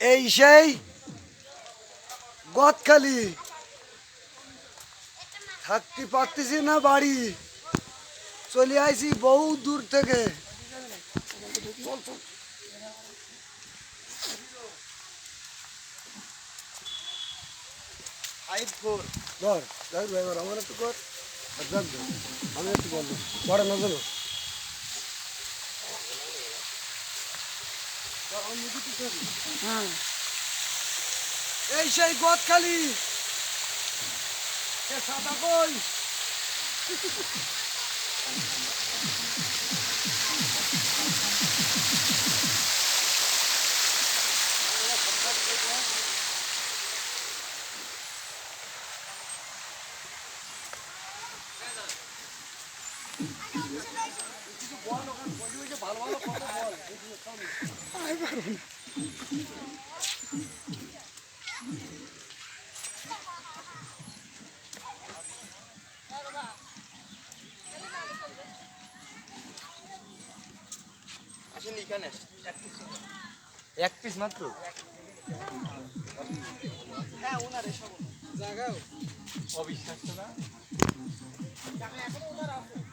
এই সেই গদখালি। থাকতে পারতেছি না বাড়ি। চলে আইছি বহু দূর থেকে। ধর ভাই এবার আমার একটু কর। আমি একটু বলব। পড়ে না এই সেই গদখালি এ সাদা কই আসেন এখানে এক পিস মাত্র? না নিয়ে একটা ওষুধ এখানে দাও গাছে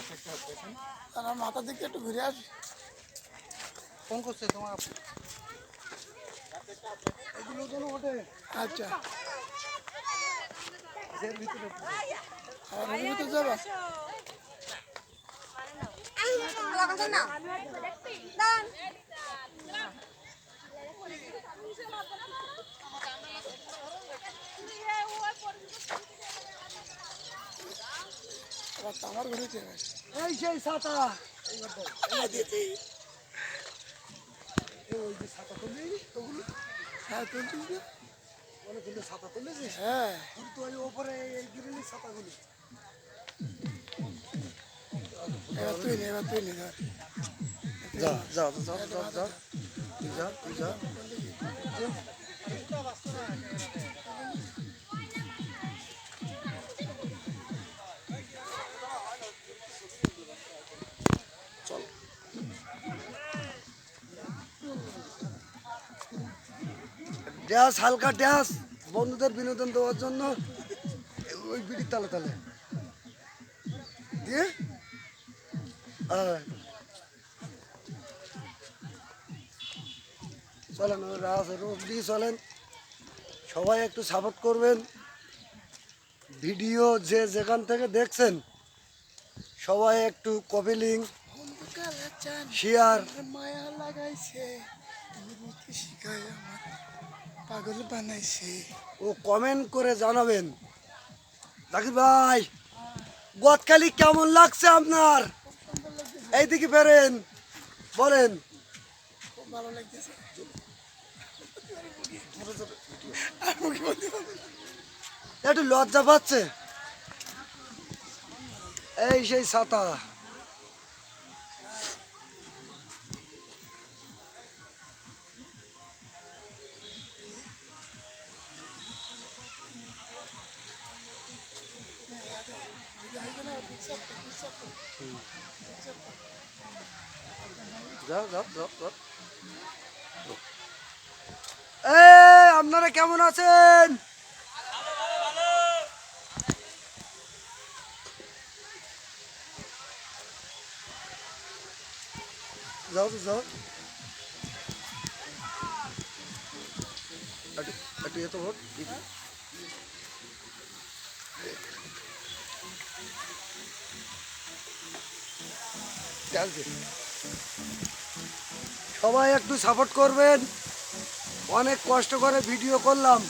একটা হাত পেছন তারা মাথা দিকে একটু ঘুরে আসি। ফোন করছে তোমার আচ্ছা। ভিতরে যাবে? আমার ঘুরে এই সেই ছাতা। ওই যে ছাতা তুললি ওগুলো হ্যাঁ তুলছিস না? অনেকগুলো ছাতা তুলেছিস হ্যাঁ কিন্তু ওই ওপরে এই গিরিলি ছাতাগুলো এবার তুই নে এবার তুই নে ধর যা যা যা যা যা যা যা ড্যাস হালকা ড্যাস। বন্ধুদের বিনোদন দেওয়ার জন্য ওই বিড়ির তালে তালে। দিয়ে চলেন রাস দিয়ে চলেন। সবাই একটু সাপোর্ট করবেন। ভিডিও যে যেখান থেকে দেখছেন সবাই একটু কপি লিঙ্ক শেয়ার মায়া লাগাইছে শিখায় আমার। পাগল বানাইছে। ও কমেন্ট করে জানাবেন। জাকির ভাই গদখালি কেমন লাগছে আপনার? এইদিকে বেরেন বলেন। ভালো লাগতেছে। একটু লজ্জা পাচ্ছে। এই সেই ছাতা। যাও আপনারা কেমন আছেন? যাও তো যাও একটু এত ভোট সবাই একটু সাপোর্ট করবেন। অনেক কষ্ট করে ভিডিও করলাম।